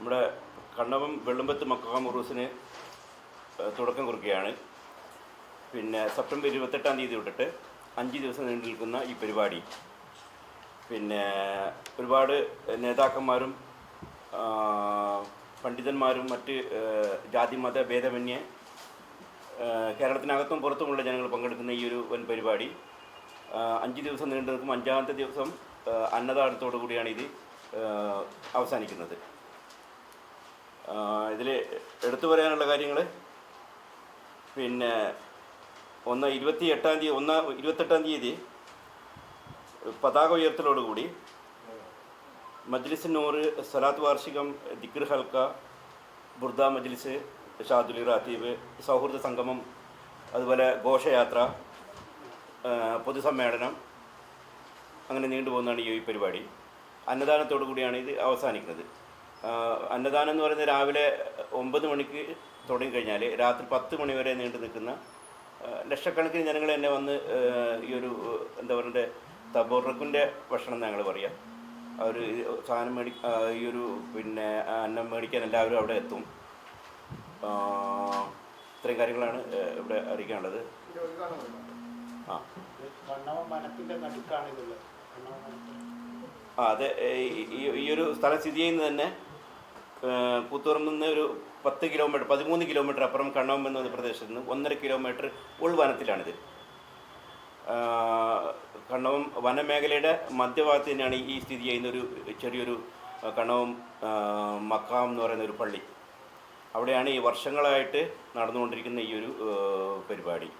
നമ്മുടെ കണ്ണവം വെള്ളുമ്പത്ത് മക്കാം ഉറൂസിന് തുടക്കം കുറിക്കുകയാണ്. പിന്നെ സെപ്റ്റംബർ ഇരുപത്തെട്ടാം തീയതി തൊട്ടിട്ട് അഞ്ച് ദിവസം നീണ്ടു നിൽക്കുന്ന ഈ പരിപാടി. പിന്നെ ഒരുപാട് നേതാക്കന്മാരും പണ്ഡിതന്മാരും മറ്റ് ജാതി മത ഭേദമന്യേ കേരളത്തിനകത്തും പുറത്തുമുള്ള ജനങ്ങൾ പങ്കെടുക്കുന്ന ഈ ഒരു വൻ പരിപാടി. അഞ്ച് ദിവസം നീണ്ടു നിൽക്കും അഞ്ചാമത്തെ ദിവസം അന്നദാനത്തോടു കൂടിയാണ് ഇത് അവസാനിക്കുന്നത്. ഇതിൽ എടുത്തു പറയാനുള്ള കാര്യങ്ങൾ പിന്നെ ഒന്ന് ഇരുപത്തി എട്ടാം തീയതി ഒന്ന് ഇരുപത്തെട്ടാം തീയതി പതാക ഉയർത്തലോടുകൂടി മജ്ലിസ് നൂറ് സലാത്ത് വാർഷികം ദിക്ർ ഹൽക്ക ബുർദ മജ്ലിസ് ഷാദുലി റാത്തീബ് സൗഹൃദ സംഗമം അതുപോലെ ഘോഷയാത്ര പൊതുസമ്മേളനം അങ്ങനെ നീണ്ടുപോകുന്നതാണ് ഈ പരിപാടി. അന്നദാനത്തോടു കൂടിയാണ് ഇത് അവസാനിക്കുന്നത്. അന്നദാനം എന്ന് പറയുന്നത് രാവിലെ ഒമ്പത് മണിക്ക് തുടങ്ങിക്കഴിഞ്ഞാൽ രാത്രി പത്ത് മണി വരെ നീണ്ടു നിൽക്കുന്ന ലക്ഷക്കണക്കിന് ജനങ്ങൾ തന്നെ വന്ന് ഈ ഒരു എന്താ പറയുക തബോറക്കിന്റെ ഭക്ഷണം ഞങ്ങൾ പറയാം. അവർ സാധനം മേടി ഈ ഒരു പിന്നെ അന്നം മേടിക്കാൻ എല്ലാവരും അവിടെ എത്തും. ഇത്രയും കാര്യങ്ങളാണ് ഇവിടെ അറിയിക്കാനുള്ളത്. ആ. ആ അതെ ഈ ഒരു സ്ഥലം സ്ഥിതി ചെയ്യുന്നത് തന്നെ കൂത്തുറമ്പിൽ നിന്ന് ഒരു പത്ത് കിലോമീറ്റർ പതിമൂന്ന് കിലോമീറ്റർ അപ്പുറം കണ്ണവം എന്ന പ്രദേശത്ത് നിന്ന് ഒന്നര കിലോമീറ്റർ ഉൾവനത്തിലാണിത്. കണ്ണവം വനമേഖലയുടെ മധ്യഭാഗത്ത് തന്നെയാണ് ഈ സ്ഥിതി ചെയ്യുന്ന ഒരു ചെറിയൊരു കണ്ണവം മക്കാം എന്ന് പറയുന്ന ഒരു പള്ളി. അവിടെയാണ് ഈ വർഷങ്ങളായിട്ട് നടന്നുകൊണ്ടിരിക്കുന്ന ഈ ഒരു പരിപാടി.